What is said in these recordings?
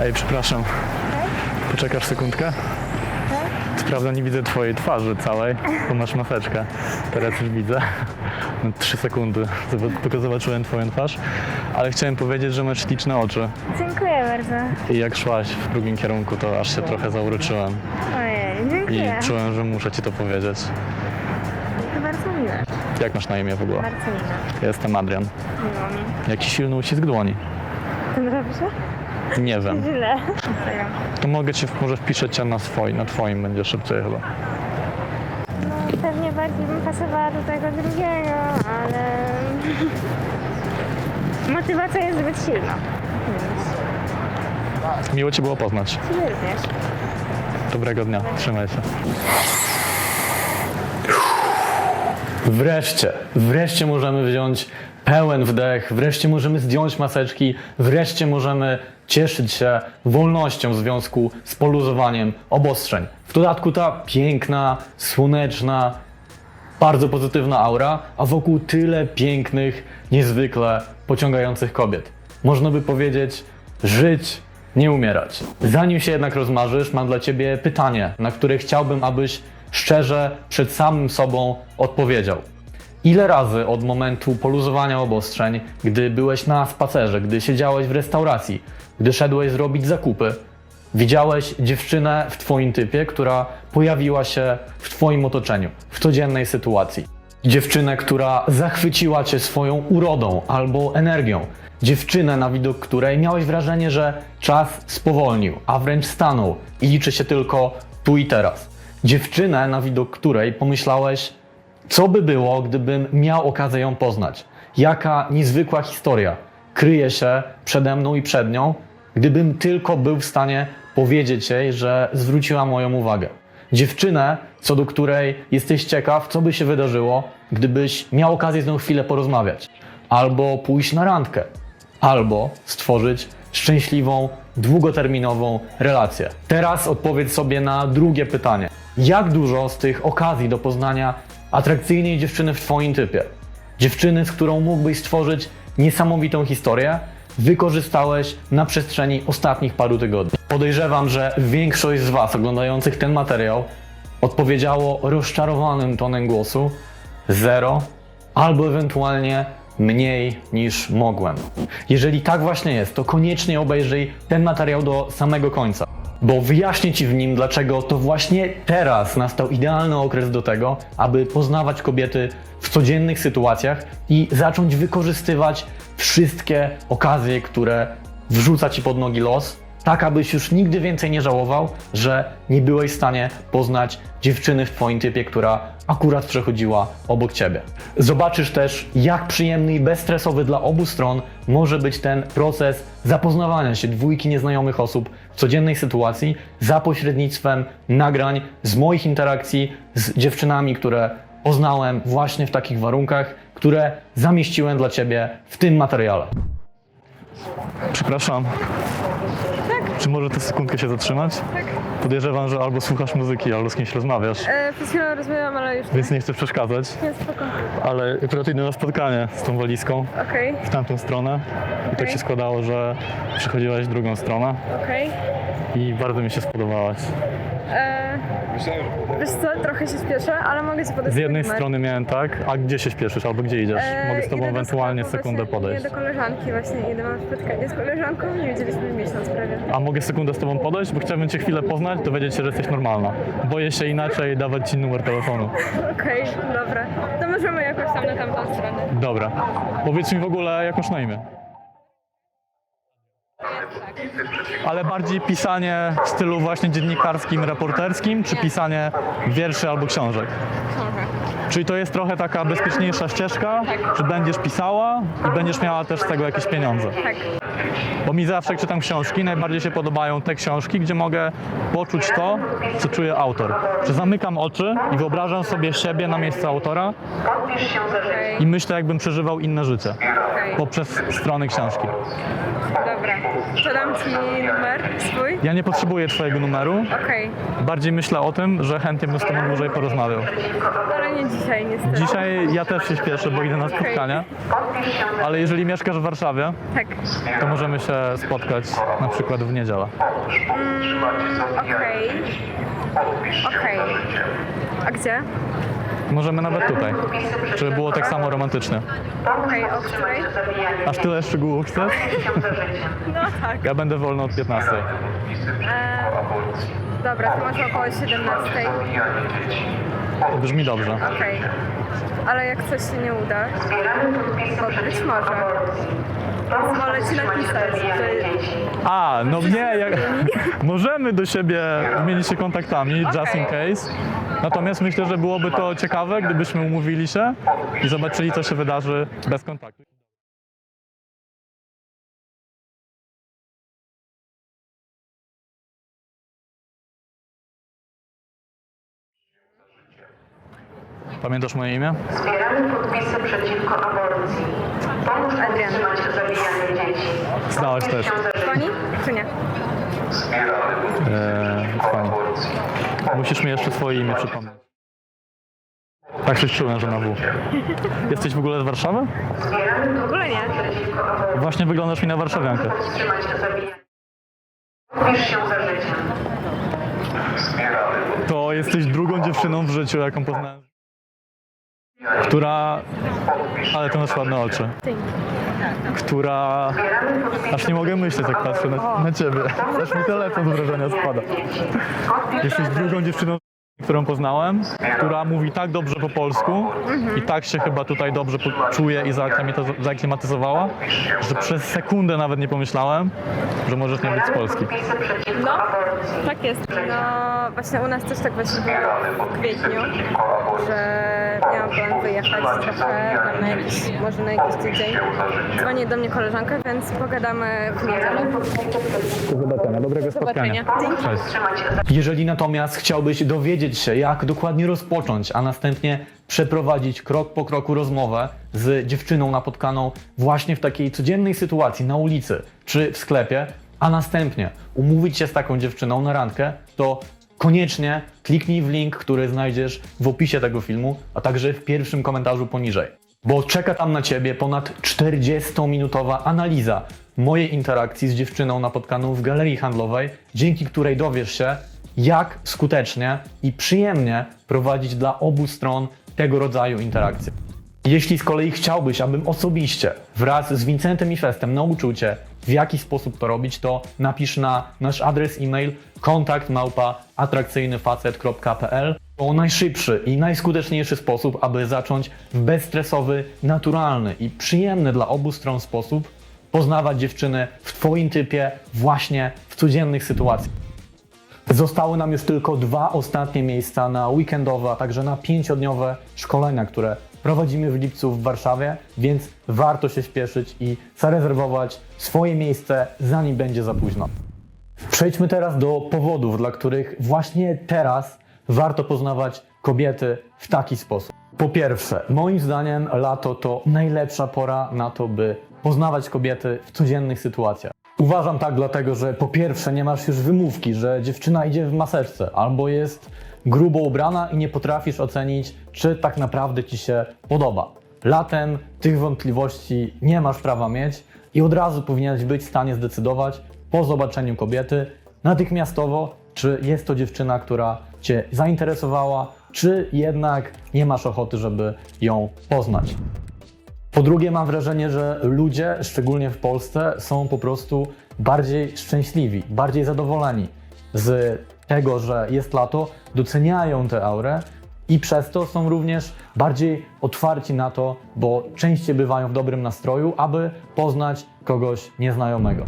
Ej, przepraszam. Poczekasz sekundkę? Co prawda nie widzę twojej twarzy całej, bo masz maseczkę. Teraz już widzę. No, Trzy sekundy, zob- tylko zobaczyłem twoją twarz. Ale chciałem powiedzieć, że masz śliczne oczy. Dziękuję bardzo. I jak szłaś w drugim kierunku, to aż się trochę zauroczyłem. Ojej, I dziękuję. czułem, że muszę ci to powiedzieć. To bardzo miłe. Jak masz na imię w ogóle? Bardzo miłe. Ja jestem Adrian. Miło mi. Jaki silny uścisk dłoni? Dobrze? Nie wiem. Źle. To mogę ci, może wpiszę cię na swój, na twoim będzie szybciej chyba. No, pewnie bardziej bym pasowała do tego drugiego, ale... Motywacja jest zbyt silna. Miło cię było poznać. Ciebie również. Dobrego dnia, trzymaj się. Wreszcie, wreszcie możemy wziąć pełen wdech, wreszcie możemy zdjąć maseczki, wreszcie możemy cieszyć się wolnością w związku z poluzowaniem obostrzeń. W dodatku ta piękna, słoneczna, bardzo pozytywna aura, a wokół tyle pięknych, niezwykle pociągających kobiet. Można by powiedzieć, żyć, nie umierać. Zanim się jednak rozmarzysz, mam dla Ciebie pytanie, na które chciałbym, abyś szczerze przed samym sobą odpowiedział. Ile razy od momentu poluzowania obostrzeń, gdy byłeś na spacerze, gdy siedziałeś w restauracji, gdy szedłeś zrobić zakupy, Widziałeś dziewczynę w Twoim typie, która pojawiła się w Twoim otoczeniu, w codziennej sytuacji. Dziewczynę, która zachwyciła Cię swoją urodą albo energią. Dziewczynę, na widok której miałeś wrażenie, że czas spowolnił, a wręcz stanął i liczy się tylko tu i teraz. Dziewczynę, na widok której pomyślałeś, co by było, gdybym miał okazję ją poznać? Jaka niezwykła historia kryje się przede mną i przed nią, gdybym tylko był w stanie powiedzieć jej, że zwróciła moją uwagę. Dziewczynę, co do której jesteś ciekaw, co by się wydarzyło, gdybyś miał okazję z nią chwilę porozmawiać, albo pójść na randkę, albo stworzyć szczęśliwą, długoterminową relację. Teraz odpowiedz sobie na drugie pytanie. Jak dużo z tych okazji do poznania atrakcyjnej dziewczyny w Twoim typie, dziewczyny, z którą mógłbyś stworzyć niesamowitą historię, wykorzystałeś na przestrzeni ostatnich paru tygodni? Podejrzewam, że większość z Was oglądających ten materiał odpowiedziało rozczarowanym tonem głosu zero albo ewentualnie mniej niż mogłem. Jeżeli tak właśnie jest, to koniecznie obejrzyj ten materiał do samego końca, bo wyjaśnię Ci w nim, dlaczego to właśnie teraz nastał idealny okres do tego, aby poznawać kobiety w codziennych sytuacjach i zacząć wykorzystywać wszystkie okazje, które wrzuca Ci pod nogi los, tak abyś już nigdy więcej nie żałował, że nie byłeś w stanie poznać dziewczyny w Twoim typie, która akurat przechodziła obok Ciebie. Zobaczysz też, jak przyjemny i bezstresowy dla obu stron może być ten proces zapoznawania się dwójki nieznajomych osób w codziennej sytuacji za pośrednictwem nagrań z moich interakcji z dziewczynami, które poznałem właśnie w takich warunkach, które zamieściłem dla Ciebie w tym materiale. Przepraszam. Czy może tę sekundkę się zatrzymać? Tak. Podejrzewam, że albo słuchasz muzyki, albo z kimś rozmawiasz, E, przed chwilą rozmawiałam, ale już więc nie chcę przeszkadzać, nie spoko. ale akurat idę na spotkanie z tą walizką Okej, w tamtą stronę i tak Okej. się składało, że przychodziłaś w drugą stronę okej. i bardzo mi się spodobałaś. E, Wiesz co, trochę się spieszę, ale mogę ci podać Z jednej numer. strony miałem tak, a gdzie się śpieszysz albo gdzie idziesz? E, Mogę z tobą ewentualnie sekundę podejść. Idę do koleżanki właśnie, idę mam spotkanie z koleżanką, nie widzieliśmy miesiąc prawie. A mogę sekundę z tobą podejść, bo chciałbym cię chwilę poznać, dowiedzieć się, że jesteś normalna. Boję się inaczej dawać ci numer telefonu. Okej, dobra. To możemy jakoś tam na tamtą stronę. Dobra. Powiedz mi w ogóle, jak masz na imię? Ale bardziej pisanie w stylu właśnie dziennikarskim, reporterskim, czy pisanie wierszy albo książek? Czyli to jest trochę taka bezpieczniejsza ścieżka, Tak. że będziesz pisała i będziesz miała też z tego jakieś pieniądze. Tak. Bo mi zawsze, jak czytam książki, najbardziej się podobają te książki, gdzie mogę poczuć to, co czuje autor. Że zamykam oczy i wyobrażam sobie siebie na miejscu autora i myślę, jakbym przeżywał inne życie poprzez strony książki. Dobra. Podam ci numer swój. Ja nie potrzebuję Twojego numeru, Okej, bardziej myślę o tym, że chętnie bym z Tobą dłużej porozmawiał. ale nie dzisiaj niestety. Dzisiaj ja też się śpieszę, bo idę na spotkanie, ale jeżeli mieszkasz w Warszawie, Tak. To możemy się spotkać na przykład w niedzielę. Okej. Okej. A gdzie? Możemy nawet tutaj, żeby było tak samo romantycznie. Okej, o której? Aż tyle szczegółów chcesz? No tak. Ja będę wolny od 15. E, dobra, to może około 17. Brzmi dobrze. Okej. Ale jak coś się nie uda, to być może. Pozwolę ci napisać, że A, no nie, jak, możemy do siebie wymienić się kontaktami, just in case. Natomiast myślę, że byłoby to ciekawe, gdybyśmy umówili się i zobaczyli, co się wydarzy bez kontaktu. Pamiętasz moje imię? Zbieramy podpisy przeciwko aborcji. Pomóż Adrian. powstrzymać zabijanie dzieci. Znałeś też. dzwoni, czy nie? Eee, fajnie. Musisz mi jeszcze swoje imię przypomnieć. Tak coś czułem, że na W. Jesteś w ogóle z Warszawy? W ogóle nie. Właśnie wyglądasz mi na warszawiankę. Się za życiem. To jesteś drugą dziewczyną w życiu, jaką poznałem. Która... Ale to masz ładne oczy. Która... Aż nie mogę myśleć, jak patrzę na, na ciebie. Aż mi telefon z wrażenia spada. Jesteś drugą dziewczyną, którą poznałem, która mówi tak dobrze po polsku i tak się chyba tutaj dobrze czuje i zaaklimatyz- zaaklimatyzowała, że przez sekundę nawet nie pomyślałem, że możesz nie być z Polski. No, tak jest. No, właśnie u nas też tak właśnie było w kwietniu, że miałam plan wyjechać trochę tam na jakiś, może na jakiś tydzień. Dzwoni do mnie koleżanka, więc pogadamy w niedzielę. Do zobaczenia, dobrego Zobaczenia. Dzięki. Cześć. Jeżeli natomiast chciałbyś dowiedzieć się, jak dokładnie rozpocząć, a następnie przeprowadzić krok po kroku rozmowę z dziewczyną napotkaną właśnie w takiej codziennej sytuacji na ulicy czy w sklepie, a następnie umówić się z taką dziewczyną na randkę, to koniecznie kliknij w link, który znajdziesz w opisie tego filmu, a także w pierwszym komentarzu poniżej. Bo czeka tam na Ciebie ponad 40-minutowa analiza mojej interakcji z dziewczyną napotkaną w galerii handlowej, dzięki której dowiesz się, jak skutecznie i przyjemnie prowadzić dla obu stron tego rodzaju interakcje. Jeśli z kolei chciałbyś, abym osobiście wraz z Vincentem i Festem nauczył Cię, w jaki sposób to robić, to napisz na nasz adres e-mail kontakt małpa atrakcyjnyfacet.pl. To najszybszy i najskuteczniejszy sposób, aby zacząć w bezstresowy, naturalny i przyjemny dla obu stron sposób poznawać dziewczyny w Twoim typie właśnie w codziennych sytuacjach. Zostały nam już tylko dwa ostatnie miejsca na weekendowe, a także na pięciodniowe szkolenia, które prowadzimy w lipcu w Warszawie, więc warto się śpieszyć i zarezerwować swoje miejsce, zanim będzie za późno. Przejdźmy teraz do powodów, dla których właśnie teraz warto poznawać kobiety w taki sposób. Po pierwsze, moim zdaniem lato to najlepsza pora na to, by poznawać kobiety w codziennych sytuacjach. Uważam tak dlatego, że po pierwsze nie masz już wymówki, że dziewczyna idzie w maseczce albo jest grubo ubrana i nie potrafisz ocenić, czy tak naprawdę ci się podoba. Latem tych wątpliwości nie masz prawa mieć i od razu powinieneś być w stanie zdecydować po zobaczeniu kobiety natychmiastowo, czy jest to dziewczyna, która Cię zainteresowała, czy jednak nie masz ochoty, żeby ją poznać. Po drugie, mam wrażenie, że ludzie, szczególnie w Polsce, są po prostu bardziej szczęśliwi, bardziej zadowoleni z tego, że jest lato, doceniają tę aurę i przez to są również bardziej otwarci na to, bo częściej bywają w dobrym nastroju, aby poznać kogoś nieznajomego.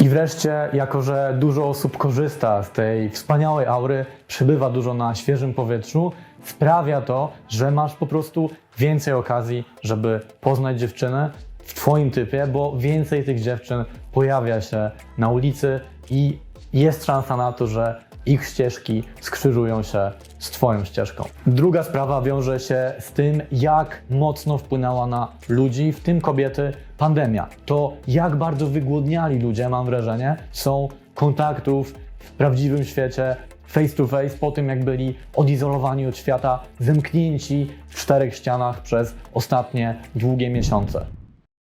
I wreszcie, jako że dużo osób korzysta z tej wspaniałej aury, przybywa dużo na świeżym powietrzu, sprawia to, że masz po prostu więcej okazji, żeby poznać dziewczynę w Twoim typie, bo więcej tych dziewczyn pojawia się na ulicy i jest szansa na to, że ich ścieżki skrzyżują się z Twoją ścieżką. Druga sprawa wiąże się z tym, jak mocno wpłynęła na ludzi, w tym kobiety, pandemia. To jak bardzo wygłodniali ludzie, mam wrażenie, są kontaktów w prawdziwym świecie, face to face, po tym jak byli odizolowani od świata, zamknięci w czterech ścianach przez ostatnie długie miesiące.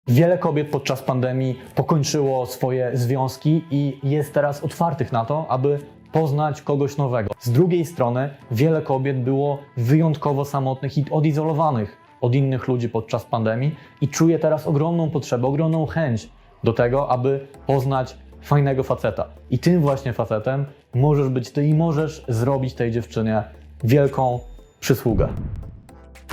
Wiele kobiet podczas pandemii pokończyło swoje związki i jest teraz otwartych na to, aby poznać kogoś nowego. Z drugiej strony, wiele kobiet było wyjątkowo samotnych i odizolowanych od innych ludzi podczas pandemii i czuje teraz ogromną potrzebę, ogromną chęć do tego, aby poznać fajnego faceta. I tym właśnie facetem możesz być ty i możesz zrobić tej dziewczynie wielką przysługę.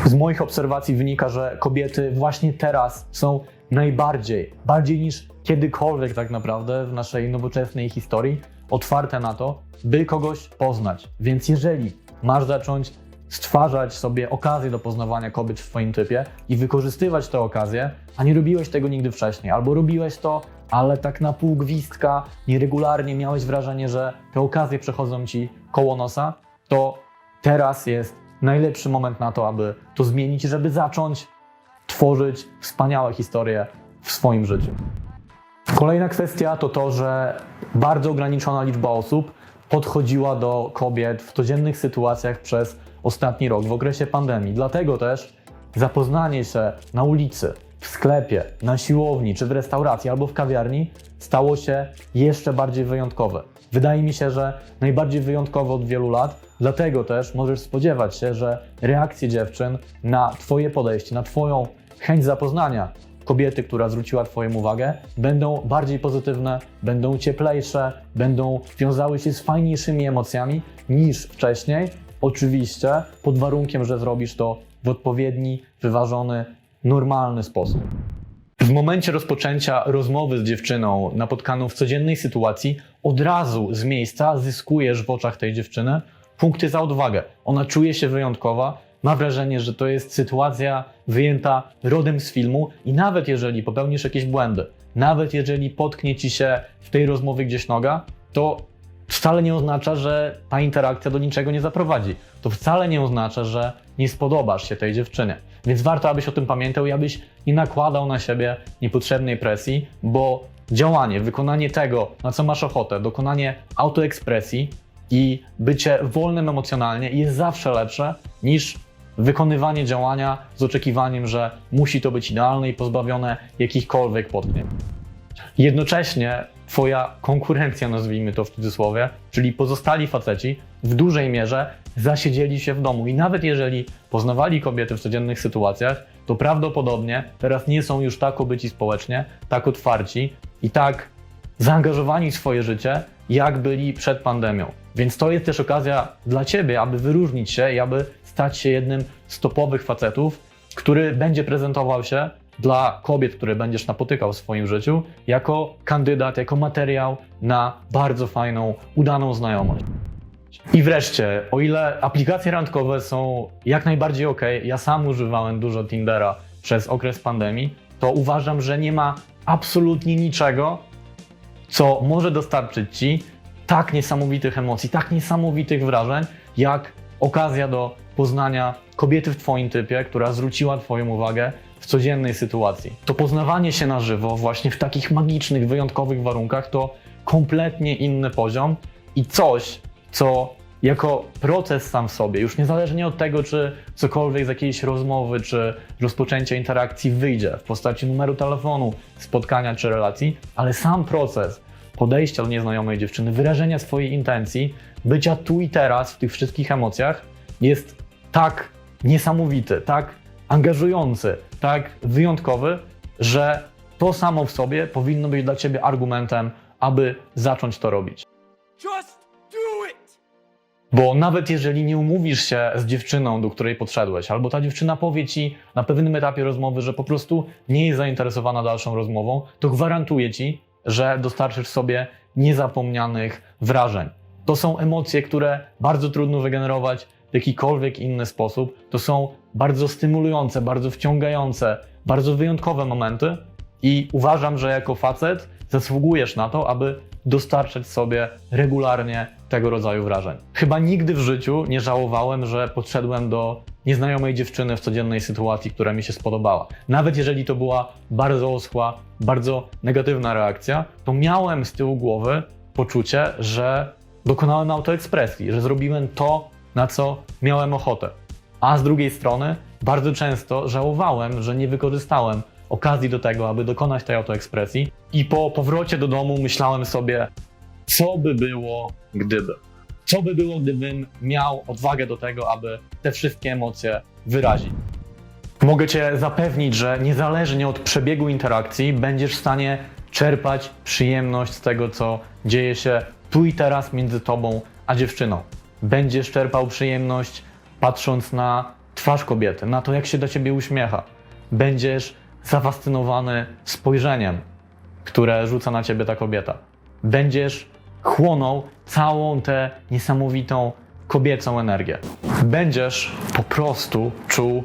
Z moich obserwacji wynika, że kobiety właśnie teraz są najbardziej, bardziej niż kiedykolwiek tak naprawdę w naszej nowoczesnej historii, otwarte na to, by kogoś poznać. Więc jeżeli masz zacząć stwarzać sobie okazję do poznawania kobiet w swoim typie i wykorzystywać te okazje, a nie robiłeś tego nigdy wcześniej, albo robiłeś to, ale tak na pół gwizdka, nieregularnie miałeś wrażenie, że te okazje przechodzą ci koło nosa, to teraz jest najlepszy moment na to, aby to zmienić żeby zacząć tworzyć wspaniałe historie w swoim życiu. Kolejna kwestia to to, że bardzo ograniczona liczba osób podchodziła do kobiet w codziennych sytuacjach przez ostatni rok, w okresie pandemii. Dlatego też zapoznanie się na ulicy, w sklepie, na siłowni, czy w restauracji albo w kawiarni stało się jeszcze bardziej wyjątkowe. Wydaje mi się, że najbardziej wyjątkowe od wielu lat, dlatego też możesz spodziewać się, że reakcje dziewczyn na Twoje podejście, na Twoją chęć zapoznania kobiety, która zwróciła Twoją uwagę, będą bardziej pozytywne, będą cieplejsze, będą wiązały się z fajniejszymi emocjami niż wcześniej. Oczywiście pod warunkiem, że zrobisz to w odpowiedni, wyważony, normalny sposób. W momencie rozpoczęcia rozmowy z dziewczyną napotkaną w codziennej sytuacji, od razu z miejsca zyskujesz w oczach tej dziewczyny punkty za odwagę. Ona czuje się wyjątkowa, ma wrażenie, że to jest sytuacja wyjęta rodem z filmu i nawet jeżeli popełnisz jakieś błędy, nawet jeżeli potknie ci się w tej rozmowie gdzieś noga, to wcale nie oznacza, że ta interakcja do niczego nie zaprowadzi. To wcale nie oznacza, że nie spodobasz się tej dziewczynie. Więc warto, abyś o tym pamiętał i abyś nie nakładał na siebie niepotrzebnej presji, bo działanie, wykonanie tego, na co masz ochotę, dokonanie autoekspresji i bycie wolnym emocjonalnie jest zawsze lepsze niż wykonywanie działania z oczekiwaniem, że musi to być idealne i pozbawione jakichkolwiek potknięć. Jednocześnie Twoja konkurencja, nazwijmy to w cudzysłowie, czyli pozostali faceci, w dużej mierze zasiedzieli się w domu. I nawet jeżeli poznawali kobiety w codziennych sytuacjach, to prawdopodobnie teraz nie są już tak obyci społecznie, tak otwarci i tak zaangażowani w swoje życie, jak byli przed pandemią. Więc to jest też okazja dla Ciebie, aby wyróżnić się i aby stać się jednym z topowych facetów, który będzie prezentował się dla kobiet, które będziesz napotykał w swoim życiu, jako kandydat, jako materiał na bardzo fajną, udaną znajomość. I wreszcie, o ile aplikacje randkowe są jak najbardziej ok, ja sam używałem dużo Tindera przez okres pandemii, to uważam, że nie ma absolutnie niczego, co może dostarczyć Ci tak niesamowitych emocji, tak niesamowitych wrażeń, jak okazja do poznania kobiety w Twoim typie, która zwróciła Twoją uwagę w codziennej sytuacji. To poznawanie się na żywo, właśnie w takich magicznych, wyjątkowych warunkach, to kompletnie inny poziom i coś, co jako proces sam w sobie, już niezależnie od tego, czy cokolwiek z jakiejś rozmowy, czy rozpoczęcia interakcji wyjdzie w postaci numeru telefonu, spotkania czy relacji, ale sam proces podejścia do nieznajomej dziewczyny, wyrażenia swojej intencji, bycia tu i teraz w tych wszystkich emocjach jest tak niesamowity, tak angażujący, tak wyjątkowy, że to samo w sobie powinno być dla Ciebie argumentem, aby zacząć to robić. Bo nawet jeżeli nie umówisz się z dziewczyną, do której podszedłeś, albo ta dziewczyna powie ci na pewnym etapie rozmowy, że po prostu nie jest zainteresowana dalszą rozmową, to gwarantuję ci, że dostarczysz sobie niezapomnianych wrażeń. To są emocje, które bardzo trudno wygenerować w jakikolwiek inny sposób. To są bardzo stymulujące, bardzo wciągające, bardzo wyjątkowe momenty i uważam, że jako facet zasługujesz na to, aby dostarczać sobie regularnie tego rodzaju wrażeń. Chyba nigdy w życiu nie żałowałem, że podszedłem do nieznajomej dziewczyny w codziennej sytuacji, która mi się spodobała. Nawet jeżeli to była bardzo oschła, bardzo negatywna reakcja, to miałem z tyłu głowy poczucie, że dokonałem autoekspresji, że zrobiłem to, na co miałem ochotę. A z drugiej strony, bardzo często żałowałem, że nie wykorzystałem okazji do tego, aby dokonać tej autoekspresji. I po powrocie do domu myślałem sobie, co by było, gdyby. Co by było, gdybym miał odwagę do tego, aby te wszystkie emocje wyrazić. Mogę Cię zapewnić, że niezależnie od przebiegu interakcji będziesz w stanie czerpać przyjemność z tego, co dzieje się tu i teraz między Tobą a dziewczyną. Będziesz czerpał przyjemność patrząc na twarz kobiety, na to, jak się do Ciebie uśmiecha. Będziesz zafascynowany spojrzeniem, które rzuca na Ciebie ta kobieta. Będziesz chłonął całą tę niesamowitą kobiecą energię. Będziesz po prostu czuł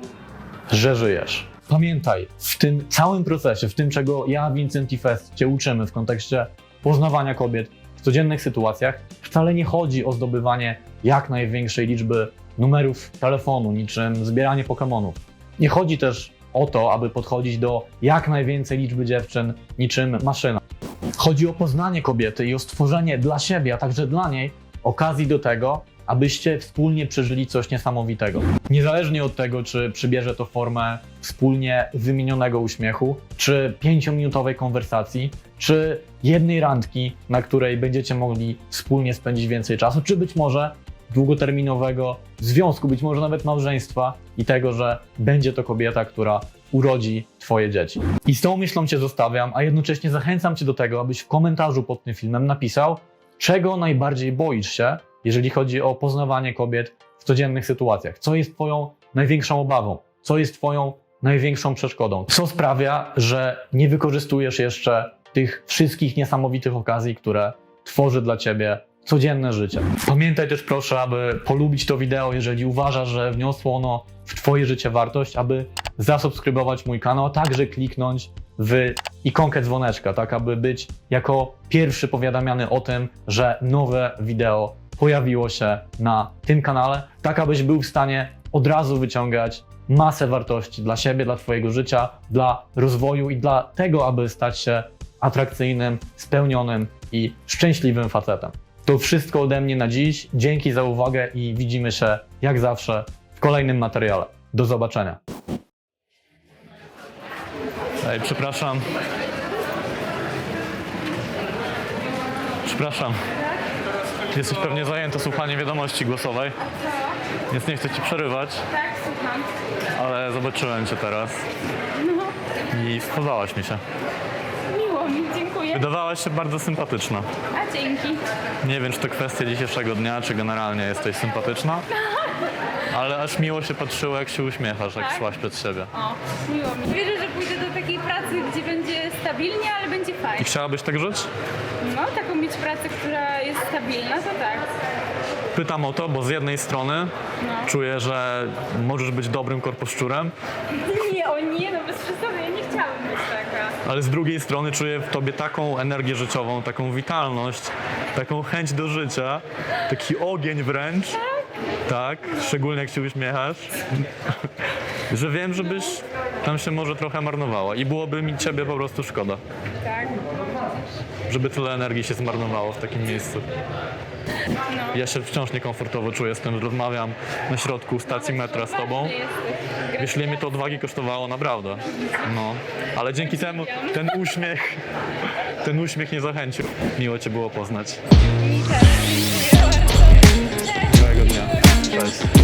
że żyjesz. Pamiętaj, w tym całym procesie, w tym czego ja, Vincent i Fest Cię uczymy w kontekście poznawania kobiet w codziennych sytuacjach, wcale nie chodzi o zdobywanie jak największej liczby numerów telefonu, niczym zbieranie Pokemonów. Nie chodzi też o to, aby podchodzić do jak najwięcej liczby dziewczyn, niczym maszyna. Chodzi o poznanie kobiety i o stworzenie dla siebie, a także dla niej okazji do tego, abyście wspólnie przeżyli coś niesamowitego. Niezależnie od tego, czy przybierze to formę wspólnie wymienionego uśmiechu, czy pięciominutowej konwersacji, czy jednej randki, na której będziecie mogli wspólnie spędzić więcej czasu, czy być może długoterminowego związku, być może nawet małżeństwa i tego, że będzie to kobieta, która urodzi Twoje dzieci. I z tą myślą Cię zostawiam, a jednocześnie zachęcam Cię do tego, abyś w komentarzu pod tym filmem napisał, czego najbardziej boisz się, jeżeli chodzi o poznawanie kobiet w codziennych sytuacjach. Co jest Twoją największą obawą? Co jest Twoją największą przeszkodą? Co sprawia, że nie wykorzystujesz jeszcze tych wszystkich niesamowitych okazji, które tworzy dla Ciebie codzienne życie. Pamiętaj też proszę, aby polubić to wideo, jeżeli uważasz, że wniosło ono w Twoje życie wartość, aby zasubskrybować mój kanał, a także kliknąć w ikonkę dzwoneczka, tak aby być jako pierwszy powiadamiany o tym, że nowe wideo pojawiło się na tym kanale, tak abyś był w stanie od razu wyciągać masę wartości dla siebie, dla Twojego życia, dla rozwoju i dla tego, aby stać się atrakcyjnym, spełnionym i szczęśliwym facetem. To wszystko ode mnie na dziś. Dzięki za uwagę i widzimy się jak zawsze w kolejnym materiale. Do zobaczenia. Ej, przepraszam. Przepraszam. Jesteś pewnie zajęta słuchaniem wiadomości głosowej, więc nie chcę ci przerywać, Tak, słucham. ale zobaczyłem cię teraz i spodobałaś mi się. Dziękuję. Wydawałaś się bardzo sympatyczna. A dzięki. Nie wiem, czy to kwestia dzisiejszego dnia, czy generalnie jesteś sympatyczna, ale aż miło się patrzyło, jak się uśmiechasz, jak szłaś przed siebie. O, miło mi. Wierzę, że pójdę do takiej pracy, gdzie będzie stabilnie, ale będzie I fajnie. chciałabyś tak żyć? No, taką mieć pracę, która jest stabilna, to tak. Pytam o to, bo z jednej strony czuję, że możesz być dobrym korposzczurem, Nie, o nie, no bez przesady, ale z drugiej strony czuję w tobie taką energię życiową, taką witalność, taką chęć do życia, taki ogień wręcz. Tak, szczególnie jak się uśmiechasz, że wiem, żebyś tam się może trochę marnowała i byłoby mi ciebie po prostu szkoda, Tak. żeby tyle energii się zmarnowało w takim miejscu. Ja się wciąż niekomfortowo czuję z tym, że rozmawiam na środku stacji metra z tobą. Wiesz, ile mnie to odwagi kosztowało, naprawdę. No, ale dzięki temu ten uśmiech, ten uśmiech nie zachęcił. Miło Cię było poznać. Miłego dnia. Cześć.